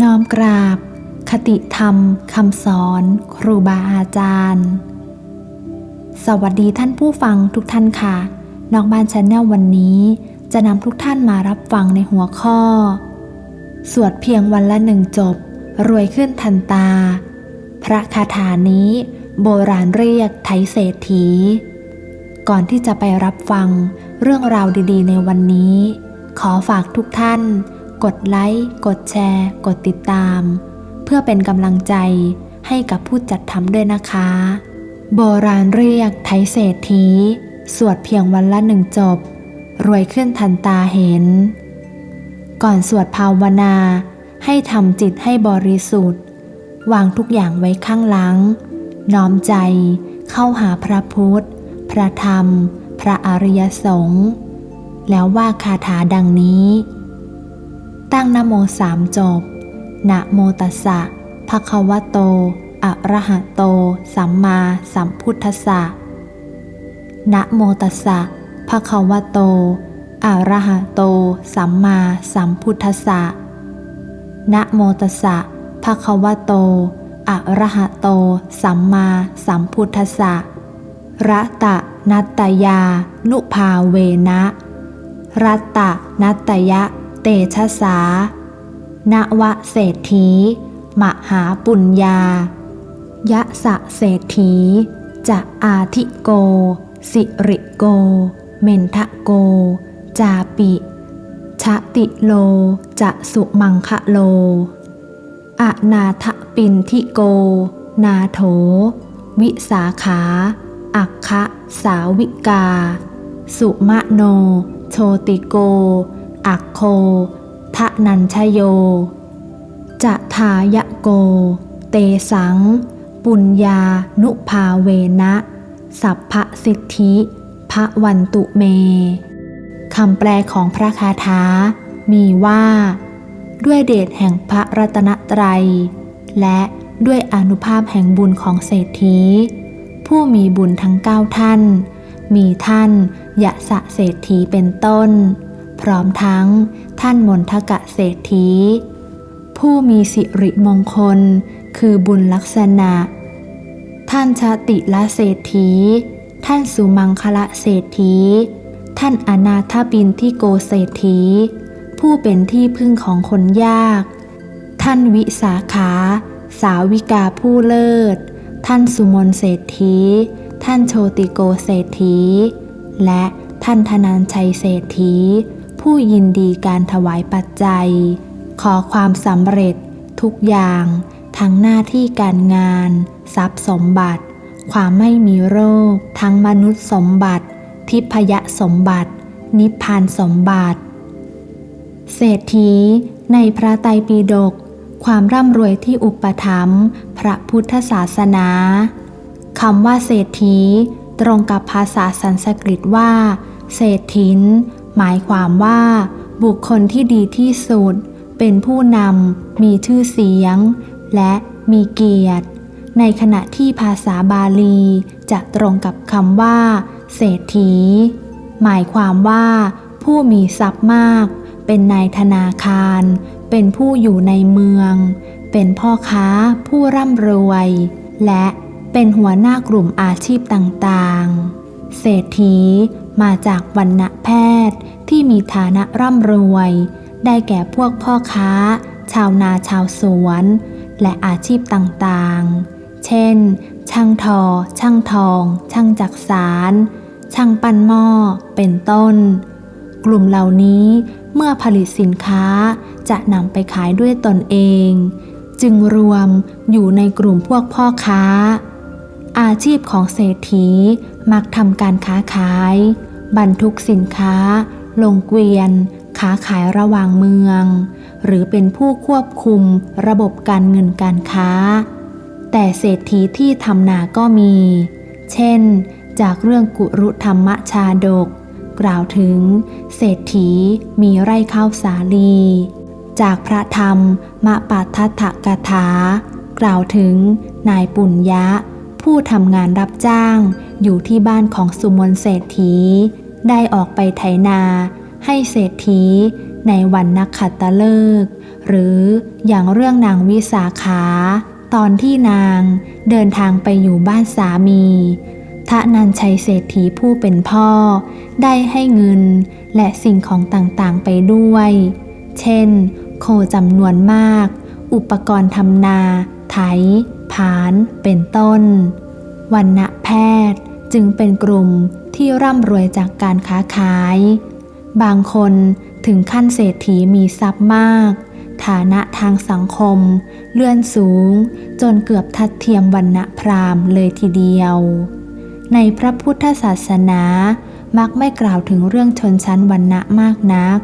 น้อมกราบ คติธรรมคำสอน ครูบาอาจารย์ สวัสดีท่านผู้ฟังทุกท่านค่ะ นอกบ้านชาแนลวันนี้ จะนำทุกท่านมารับฟังในหัวข้อ สวดเพียงวันละหนึ่งจบ รวยขึ้นทันตา พระคาถานี้ โบราณเรียกไทเศรษฐี ก่อนที่จะไปรับฟังเรื่องราวดีๆ ในวันนี้ ขอฝากทุกท่าน กดไลค์ กดแชร์ กดติดตาม เพื่อเป็นกำลังใจให้กับผู้จัดทำด้วยนะคะ โบราณเรียกไทยเศรษฐี สวดเพียงวันละหนึ่งจบ รวยขึ้นทันตาเห็น ก่อนสวดภาวนา ให้ทำจิตให้บริสุทธิ์ วางทุกอย่างไว้ข้างหลัง น้อมใจเข้าหาพระพุทธ พระธรรม พระอริยสงฆ์แล้วว่าคาถาดังนี้ ตั้งนโมสามจบ นะโมตัสสะภะคะวะโต อะระหะโต สัมมาสัมพุทธัสสะ นะโมตัสสะภะคะวะโต อะระหะโต สัมมาสัมพุทธัสสะ นะโมตัสสะภะคะวะโต อะระหะโต สัมมาสัมพุทธัสสะ ระตะนัตตยา นุภาเวนะ รัตตะนัตตยะ เตชะสา นวะเศรษฐี มหาปุญญา ยะสะเศรษฐี จะอาทิโก สิริโก เมนทะโก จาปิ ชะติโล จะสุมังคะโล อนาทปินทิโก นาโถ วิสาขา อักคะสาวิกา สุมะโน โชติโก อักโคทะนัญชโย จะทายโก เตสัง ปุญญานุภาเวนะ สัพพสิทธิพระวันตุเม คำแปลของพระคาถา มีว่า ด้วยเดชแห่งพระรัตนตรัย และด้วยอนุภาพแห่งบุญของเศรษฐี ผู้มีบุญทั้งเก้าท่าน มีท่านยะสะเศรษฐีเป็นต้น พร้อมทั้งท่านมนทกะเศรษฐี ผู้มีสิริมงคล คือบุญลักษณะ ท่านชาติละเศรษฐี ท่านสุมังคละเศรษฐี ท่านอนาถบินที่โกเศรษฐี ผู้เป็นที่พึ่งของคนยาก ท่านวิสาขา สาวิกาผู้เลิศ ท่านสุมนเศรษฐี ท่านโชติโกเศรษฐี และท่านธนานชัยเศรษฐี ผู้ยินดีการถวายปัจจัย ขอความสำเร็จทุกอย่างทั้งหน้าที่การงาน ทรัพย์สมบัติ ความไม่มีโรค ทั้งมนุษย์สมบัติ ทิพยสมบัติ นิพพานสมบัติ เศรษฐี ในพระไตรปิฎกความร่ำรวยที่อุปถัมภ์พระพุทธศาสนาคำว่าเศรษฐี ตรงกับภาษาสันสกฤตว่า เศรษฐิน หมายความว่า บุคคลที่ดีที่สุด เป็นผู้นำมีชื่อเสียง และมีเกียรติ ในขณะที่ภาษาบาลี จะตรงกับคำว่า เศรษฐี หมายความว่า ผู้มีทรัพย์มาก เป็นนายธนาคาร เป็นผู้อยู่ในเมือง เป็นพ่อค้าผู้ร่ำรวย และเป็นหัวหน้ากลุ่มอาชีพต่างๆ เศรษฐี มาจากวรรณแพทย์ที่มีฐานะร่ำรวย ได้แก่พวกพ่อค้า ชาวนาชาวสวน และอาชีพต่างๆ เช่น ช่างทอ ช่างทอง ช่างจักสาร ช่างปั้นหม้อ เป็นต้น กลุ่มเหล่านี้เมื่อผลิตสินค้าจะนำไปขายด้วยตนเอง จึงรวมอยู่ในกลุ่มพวกพ่อค้า อาชีพของเศรษฐีมักทำการค้าขาย บรรทุกสินค้า ลงเกวียน ค้าขายระหว่างเมือง หรือเป็นผู้ควบคุมระบบการเงินการค้า แต่เศรษฐีที่ทำนาก็มี เช่น จากเรื่องกุรุธรรมชาดก กล่าวถึง เศรษฐีมีไร่ข้าวสาลี จากพระธรรมมปัททัถกถา กล่าวถึงนายปุญญะ ผู้ทำงานรับจ้าง อยู่ที่บ้านของสุมนเศรษฐี ได้ออกไปไถนา ให้เศรษฐี ในวันนักขัตฤกษ์หรืออย่างเรื่องนางวิสาขา ตอนที่นางเดินทางไปอยู่บ้านสามีทะนันชัยเศรษฐีผู้เป็นพ่อ ได้ให้เงินและสิ่งของต่างๆไปด้วย เช่น โคจำนวนมาก อุปกรณ์ทำนา ไถ ผานเป็นต้น วันณะแพทย์จึงเป็นกลุ่มที่ร่ำรวยจากการค้าขาย บางคนถึงขั้นเศรษฐีมีทรัพย์มาก ฐานะทางสังคม เลื่อนสูง จนเกือบทัดเทียมวันณะพราหมณ์เลยทีเดียว ในพระพุทธศาสนามักไม่กล่าวถึงเรื่องชนชั้นวันณะมากนัก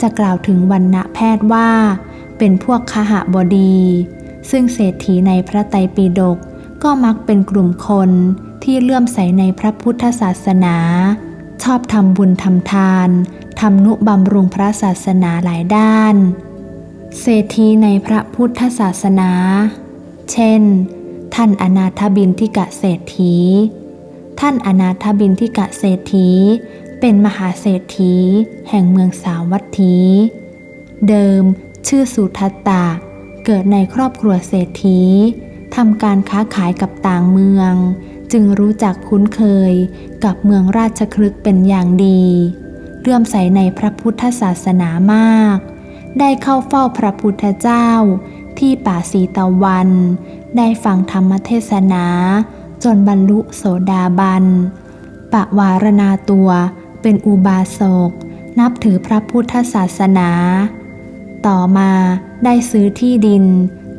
จะกล่าวถึงวันณะแพทย์ว่า เป็นพวกคหบดี ซึ่งเศรษฐีในพระไตรปิฎกก็มักเป็นกลุ่มคนที่เลื่อมใสในพระพุทธศาสนา ชอบทำบุญทำทานทำนุบำรุงพระศาสนาหลายด้าน เศรษฐีในพระพุทธศาสนา เช่น ท่านอนาถบินทิกะเศรษฐี ท่านอนาถบินทิกะเศรษฐี เป็นมหาเศรษฐี แห่งเมืองสาวัตถี เดิมชื่อสุทัตตะ เกิดในครอบครัวเศรษฐีทำการค้าขายกับต่างเมือง จึงรู้จักคุ้นเคยกับเมืองราชคลึกเป็นอย่างดีเลื่อมใสในพระพุทธศาสนามาก ได้เข้าเฝ้าพระพุทธเจ้า ที่ป่าสีตะวัน ได้ฟังธรรมเทศนา จนบรรลุโสดาบันปะวารณาตัวเป็นอุบาสก นับถือพระพุทธศาสนา ต่อมาได้ซื้อที่ดิน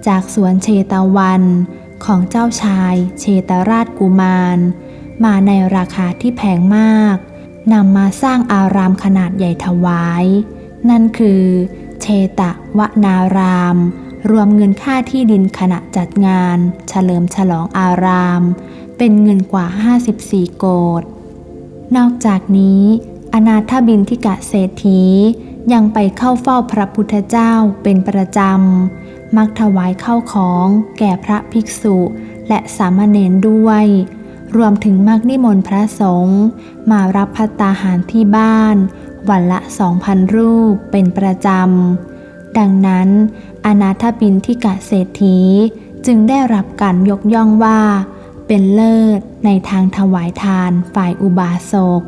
จากสวนเชตวัน ของเจ้าชายเชตราชกุมาร มาในราคาที่แพงมากนำมาสร้างอารามขนาดใหญ่ถวาย นั่นคือเชตะวนาราม รวมเงินค่าที่ดินขณะจัดงาน เฉลิมฉลองอาราม เป็นเงินกว่า 54 โกดนอกจากนี้ อนาถบินทิกะเศรษฐี ยังไปเข้าเฝ้าพระพุทธเจ้าเป็นประจำ มักถวายเข้าของแก่พระภิกษุและสามเณรด้วย รวมถึงมักนิมนต์พระสงฆ์มารับพัตตาหารที่บ้าน วันละสองพันรูปเป็นประจำ ดังนั้นอนาถบินทิกะเศรษฐีจึงได้รับการยกย่องว่า เป็นเลิศในทางถวายทานฝ่ายอุบาสก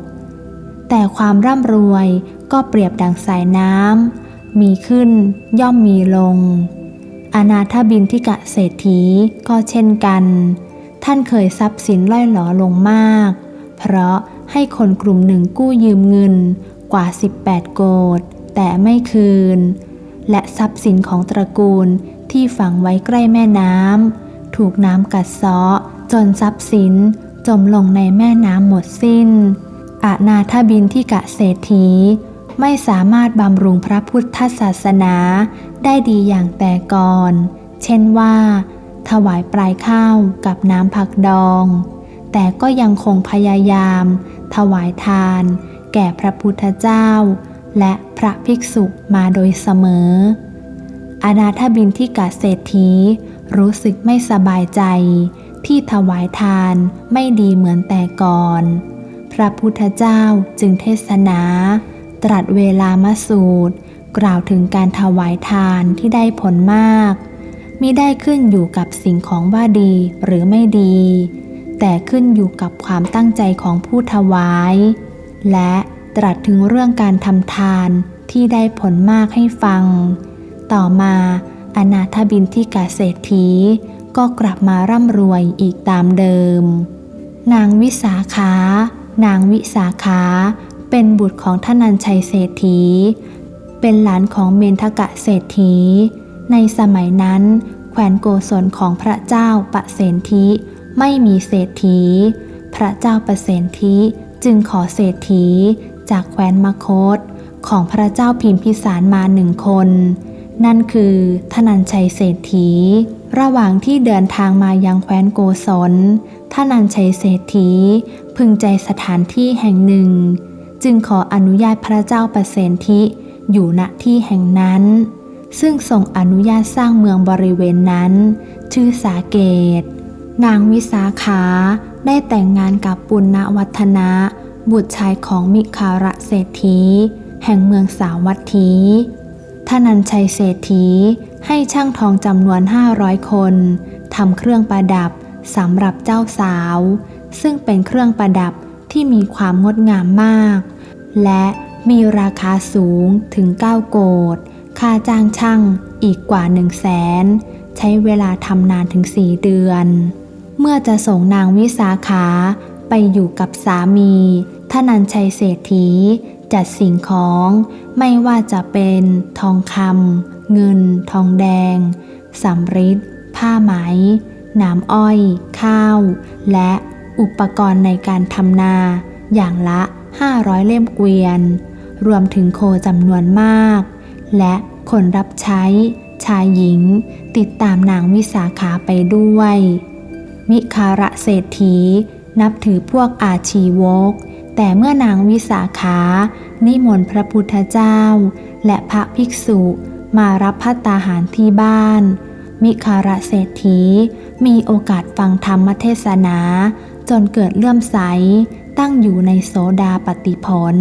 แต่ความร่ำรวย ก็เปรียบดังสายน้ำ มีขึ้นย่อมมีลง อนาถบินทิกะเศรษฐีก็เช่นกัน ท่านเคยทรัพย์สินล่อยหลอลงมาก เพราะให้คนกลุ่มหนึ่งกู้ยืมเงินกว่า 18 โกดแต่ไม่คืน และทรัพย์สินของตระกูลที่ฝังไว้ใกล้แม่น้ำถูกน้ำกัดเซาะจนทรัพย์สินจมลงในแม่น้ำหมดสิ้นอานาถบินที่กะเศรษฐี ไม่สามารถบำรุงพระพุทธศาสนาได้ดีอย่างแต่ก่อน เช่นว่า ถวายปลายข้าวกับน้ำผักดอง แต่ก็ยังคงพยายาม ถวายทาน แก่พระพุทธเจ้า และพระภิกษุมาโดยเสมอ อนาถบินที่กาเศรษฐีรู้สึกไม่สบายใจที่ถวายทานไม่ดีเหมือนแต่ก่อน พระพุทธเจ้าจึงเทศนา ตรัสเวลามาสูตร กล่าวถึงการถวายทานที่ได้ผลมากมิได้ขึ้นอยู่กับสิ่งของว่าดีหรือไม่ดี แต่ขึ้นอยู่กับความตั้งใจของผู้ถวาย และตรัสถึงเรื่องการทำทานที่ได้ผลมากให้ฟัง ต่อมาอนาถบินที่กาเศรษฐีก็กลับมาร่ำรวยอีกตามเดิม นางวิสาขานางวิสาขา เป็นบุตรของท่านันชัยเศรษฐี เป็นหลานของเมนทกะเศรษฐี ในสมัยนั้น แขวนโกศลของพระเจ้าปะเสนทิไม่มีเศรษฐี พระเจ้าปะเสนทิจึงขอเศรษฐี จากแคว้นมคต ของพระเจ้าพิมพิสารมาหนึ่งคน นั่นคือธนันชัยเศรษฐี ระหว่างที่เดินทางมายังแคว้นโกศลธนันชัยเศรษฐีพึงใจสถานที่แห่งหนึ่ง จึงขออนุญาตพระเจ้าประเสนทิอยู่ณที่แห่งนั้น ซึ่งทรงอนุญาตสร้างเมืองบริเวณนั้น ชื่อสาเกต นางวิสาขาได้แต่งงานกับปุณณวัฒนะ บุตรชายของมิคาระเศรษฐี แห่งเมืองสาวัตถีท่านันชัยเศรษฐีให้ช่างทองจำนวน 500 คนทำเครื่องประดับสำหรับเจ้าสาว ซึ่งเป็นเครื่องประดับที่มีความงดงามมาก และมีราคาสูงถึง 9 โกดค่าจ้างช่างอีกกว่า 1 0 0 0 0แสนใช้เวลาทำนานถึง 4 เดือน เมื่อจะส่งนางวิสาขาไปอยู่กับสามีท่านันชัยเศรษฐีจัดสิ่งของไม่ว่าจะเป็นทองคำเงิน ทองแดงสำริดผ้าไหมน้ำอ้อย ข้าว และอุปกรณ์ในการทำนาอย่างละ 500 เล่มเกวียน รวมถึงโคจำนวนมาก และคนรับใช้ ชายหญิง ติดตามนางวิสาขาไปด้วย มิคาระเศรษฐี นับถือพวกอาชีวก แต่เมื่อนางวิสาขา นิมนต์พระพุทธเจ้า และพระภิกษุมารับพัตตาหารที่บ้าน มิคาระเศรษฐีมีโอกาสฟังธรรมเทศนา จนเกิดเลื่อมใส ตั้งอยู่ในโสดาปฏิผล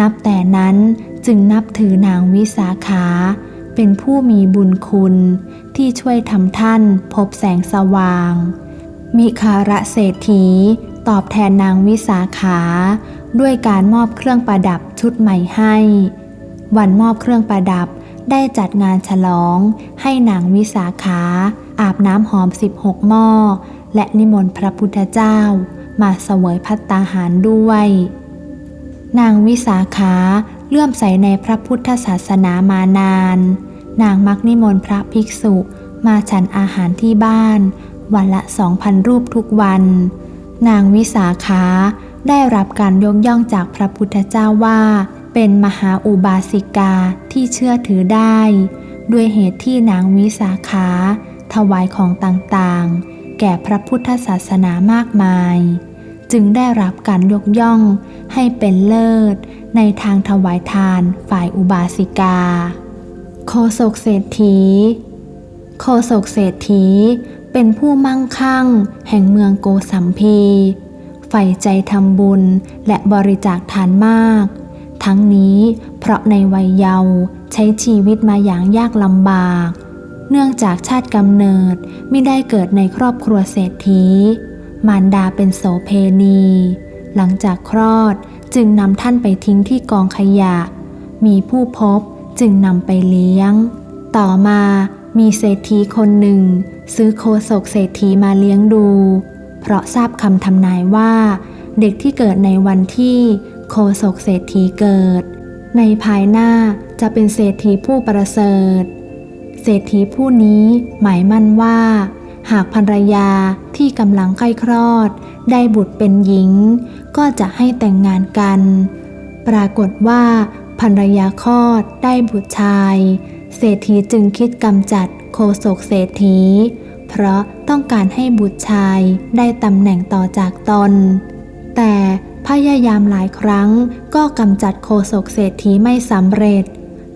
นับแต่นั้นจึงนับถือนางวิสาขา เป็นผู้มีบุญคุณ ที่ช่วยทำท่านพบแสงสว่าง มิคาระเศรษฐีตอบแทนนางวิสาขา ด้วยการมอบเครื่องประดับชุดใหม่ให้ วันมอบเครื่องประดับได้จัดงานฉลองให้นางวิสาขา อาบน้ำหอม 16 หม้อ และนิมนต์พระพุทธเจ้า มาเสวยพัตตาหารด้วย นางวิสาขาเลื่อมใสในพระพุทธศาสนามานาน นางมักนิมนต์พระภิกษุมาฉันอาหารที่บ้าน วันละสองพันรูปทุกวัน นางวิสาขาได้รับการยกย่องจากพระพุทธเจ้าว่า เป็นมหาอุบาสิกาที่เชื่อถือได้ ด้วยเหตุที่นางวิสาขา ถวายของต่างๆ แก่พระพุทธศาสนามากมาย จึงได้รับการยกย่องให้เป็นเลิศ ในทางถวายทานฝ่ายอุบาสิกา โคศกเศรษฐี โคศกเศรษฐีเป็นผู้มั่งคั่ง แห่งเมืองโกสัมพีใฝ่ใจทำบุญและบริจาคทานมาก ทั้งนี้เพราะในวัยเยาว์ใช้ชีวิตมาอย่างยากลำบาก เนื่องจากชาติกำเนิดไม่ได้เกิดในครอบครัวเศรษฐี มารดาเป็นโสเพณี หลังจากคลอดจึงนำท่านไปทิ้งที่กองขยะ มีผู้พบจึงนำไปเลี้ยง ต่อมามีเศรษฐีคนหนึ่ง ซื้อโคศกเศรษฐีมาเลี้ยงดู เพราะทราบคำทำนายว่า เด็กที่เกิดในวันที่โคศกเศรษฐีเกิด ในภายหน้าจะเป็นเศรษฐีผู้ประเสริฐ เศรษฐีผู้นี้หมายมั่นว่า หากภรรยา ที่กำลังใกล้คลอด ได้บุตรเป็นหญิง ก็จะให้แต่งงานกัน ปรากฏว่าภรรยาคลอดได้บุตรชาย เศรษฐีจึงคิดกำจัดโคศกเศรษฐี เพราะต้องการให้บุตรชายได้ตำแหน่งต่อจากตน แต่พยายามหลายครั้งก็กำจัดโคศกเศรษฐีไม่สำเร็จ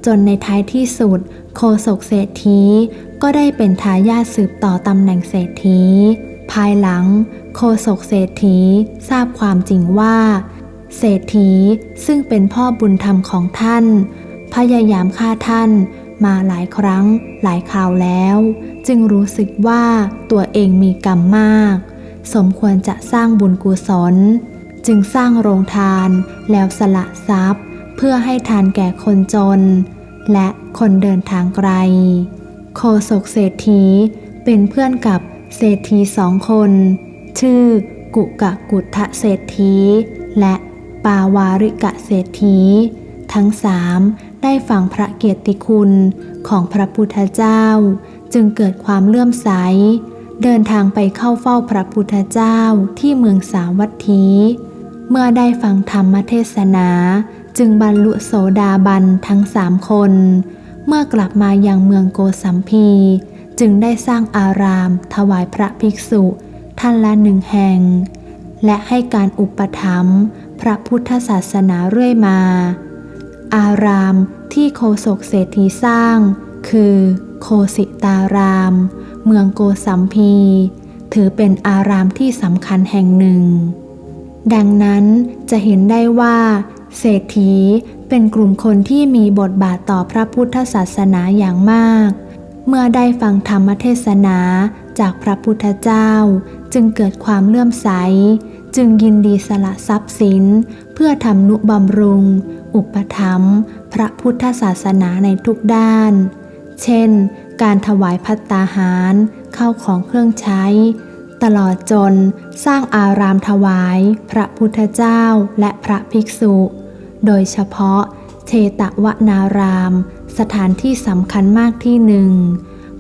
จนในท้ายที่สุด โคศกเศรษฐีก็ได้เป็นทายาทสืบต่อตำแหน่งเศรษฐี ภายหลัง โคศกเศรษฐีทราบความจริงว่า เศรษฐีซึ่งเป็นพ่อบุญธรรมของท่าน พยายามฆ่าท่านมาหลายครั้งหลายคราวแล้ว จึงรู้สึกว่าตัวเองมีกรรมมาก สมควรจะสร้างบุญกุศล จึงสร้างโรงทานแล้วสละทรัพย์ เพื่อให้ทานแก่คนจน และคนเดินทางไกล โคศกเศรษฐีเป็นเพื่อนกับ เศรษฐีสองคน ชื่อ กุกะกุทะเศรษฐี และปาวาริกะเศรษฐี ทั้งสามได้ฟังพระเกียรติคุณของพระพุทธเจ้า จึงเกิดความเลื่อมใส เดินทางไปเข้าเฝ้าพระพุทธเจ้าที่เมืองสาวัตถี เมื่อได้ฟังธรรมเทศนา จึงบรรลุโสดาบันทั้งสามคน เมื่อกลับมายังเมืองโกสัมพี จึงได้สร้างอาราม ถวายพระภิกษุท่านละหนึ่งแห่ง และให้การอุปถัมภ์พระพุทธศาสนาเรื่อยมา อารามที่โคศกเศรษฐีสร้าง คือโคสิตาราม เมืองโกสัมพี ถือเป็นอารามที่สำคัญแห่งหนึ่ง ดังนั้นจะเห็นได้ว่า เศรษฐีเป็นกลุ่มคนที่มีบทบาทต่อพระพุทธศาสนาอย่างมาก เมื่อได้ฟังธรรมเทศนาจากพระพุทธเจ้า จึงเกิดความเลื่อมใส จึงยินดีสละทรัพย์สิน เพื่อทำนุบำรุง อุปถัมภ์พระพุทธศาสนาในทุกด้าน เช่น การถวายพัตตาหาร เข้าของเครื่องใช้ ตลอดจนสร้างอารามถวายพระพุทธเจ้าและพระภิกษุ โดยเฉพาะเชตวนาราม สถานที่สำคัญมากที่หนึ่ง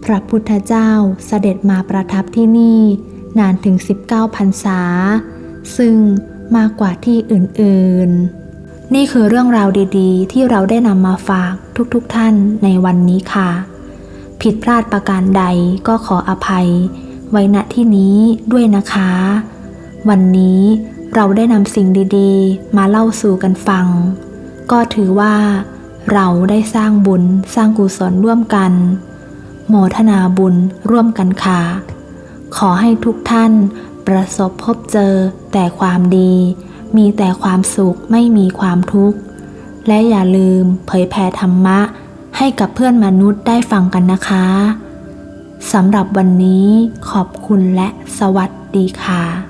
พระพุทธเจ้าเสด็จมาประทับที่นี่ นานถึง 19พรรษา ซึ่งมากกว่าที่อื่นๆ นี่คือเรื่องราวดีๆ ที่เราได้นำมาฝากทุกๆทท่านในวันนี้ค่ะ ผิดพลาดประการใดก็ขออภัย ไว้ณที่นี้ด้วยนะคะ วันนี้เราได้นำสิ่งดีๆ มาเล่าสู่กันฟัง ก็ถือว่า เราได้สร้างบุญสร้างกุศลร่วมกัน โมทนาบุญร่วมกันค่ะ ขอให้ทุกท่านประสบพบเจอแต่ความดี มีแต่ความสุขไม่มีความทุกข์ และอย่าลืมเผยแผ่ธรรมะให้กับเพื่อนมนุษย์ได้ฟังกันนะคะสำหรับวันนี้ขอบคุณและสวัสดีค่ะ